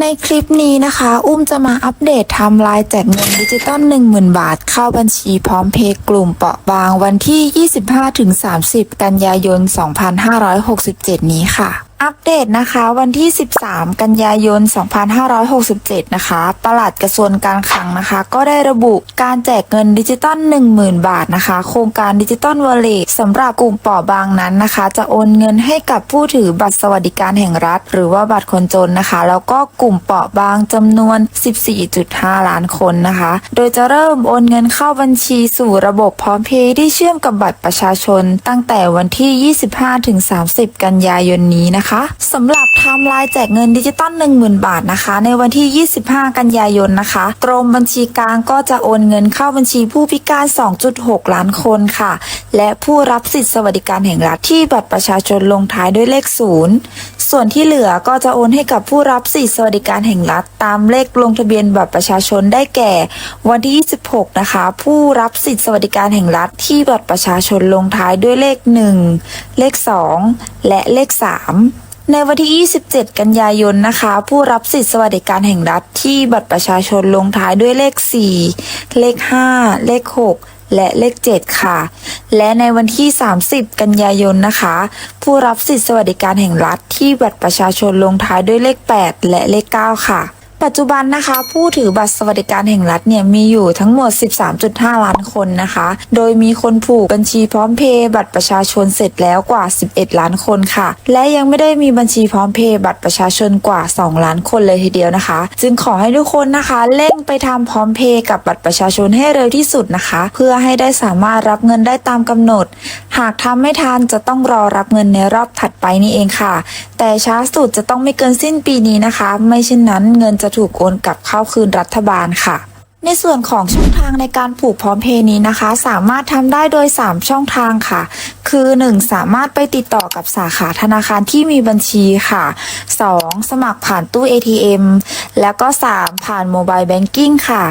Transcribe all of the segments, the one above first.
ในคลิปนี้นะคะ อุ้มจะมาอัปเดตไทม์ไลน์แจกเงินดิจิตอล10,000 บาท เข้าบัญชีพร้อมเพย์กลุ่มเปราะบางวันที่ 25-30 กันยายน 2567 นี้ค่ะ อัปเดตนะคะวันที่ 13 กันยายน 2567 นะคะปลัดกระทรวงการคลังนะคะ ก็ได้ระบุการแจกเงินดิจิตอล10,000 บาทนะคะ โครงการดิจิตอลวอลเล็ตสำหรับกลุ่มเปราะบางนั้นนะคะ จะโอนเงินให้กับผู้ถือบัตรสวัสดิการแห่งรัฐ หรือว่าบัตรคนจนนะคะ แล้วก็กลุ่มเปราะบางจำนวน 14.5 ล้านคนนะคะ โดยจะเริ่มโอนเงินเข้าบัญชีสู่ระบบพร้อมเพย์ที่เชื่อมกับบัตรประชาชน ตั้งแต่วันที่ 25-30 กันยายนนี้นะคะสำหรับไทม์ไลน์แจกเงินดิจิตอล10,000 บาทนะคะ ในวันที่ 25 กันยายนนะคะกรมบัญชีกลางก็จะโอนเงินเข้าบัญชีผู้พิการ 2.6 ล้านคนค่ะ และผู้รับสิทธิสวัสดิการแห่งรัฐที่บัตรประชาชนลงท้ายด้วยเลข 0 ส่วนที่เหลือก็จะโอนให้กับผู้รับสิทธิสวัสดิการแห่งรัฐ ตามเลขลงทะเบียนบัตรประชาชนได้แก่ วันที่ 26 นะคะ ผู้รับสิทธิสวัสดิการแห่งรัฐที่บัตรประชาชนลงท้ายด้วยเลข 1 เลข 2 และเลข 3 ในวันที่ 27 กันยายนนะคะ ผู้รับสิทธิสวัสดิการแห่งรัฐที่บัตรประชาชนลงท้ายด้วยเลข 4 เลข 5 เลข 6 และเลข 7 ค่ะ และในวันที่ 30 กันยายนนะคะ ผู้รับสิทธิสวัสดิการแห่งรัฐที่บัตรประชาชนลงท้ายด้วยเลข 8 และเลข 9 ค่ะ ปัจจุบันนะคะผู้ถือบัตรสวัสดิการแห่งรัฐเนี่ยมีอยู่ทั้งหมด 13.5 ล้านคนนะคะ โดยมีคนผูกบัญชีพร้อมเพย์บัตรประชาชนเสร็จแล้วกว่า 11 ล้านคนค่ะ และยังไม่ได้มีบัญชีพร้อมเพย์บัตรประชาชนกว่า 2 ล้านคนเลยทีเดียวนะคะ จึงขอให้ทุกคนนะคะเร่งไปทำพร้อมเพย์กับบัตรประชาชนให้เร็วที่สุดนะคะ เพื่อให้ได้สามารถรับเงินได้ตามกำหนด หากทำไม่ทันจะต้องรอรับเงินในรอบถัดไปนี่เองค่ะ แต่ช้าสุดจะต้องไม่เกินสิ้นปีนี้นะคะ ไม่เช่นนั้นเงินจะถูกโอนกลับเข้าคืนรัฐบาลค่ะ ในส่วนของช่องทางในการผูกพร้อมเพย์นี้นะคะ สามารถทำได้โดย 3 ช่องทางค่ะ คือ 1. สามารถไปติดต่อกับสาขาธนาคารที่มีบัญชีค่ะ 2. สมัครผ่านตู้ ATM แล้วก็ 3. ผ่านโมบายแบงกิ้งค่ะ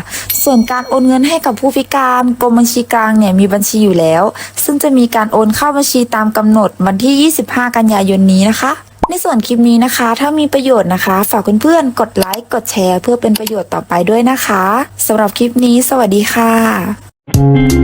ส่วนการโอนเงินให้กับผู้พิการกรมบัญชีกลางเนี่ยมีบัญชีอยู่แล้ว ซึ่งจะมีการโอนเข้าบัญชีตามกำหนดวันที่ 25 กันยายนนี้นะคะ ในส่วนคลิปนี้นะคะ ถ้ามีประโยชน์นะคะ ฝากเพื่อนๆกดไลค์กดแชร์ เพื่อเป็นประโยชน์ต่อไปด้วยนะคะสำหรับคลิปนี้ สวัสดีค่ะ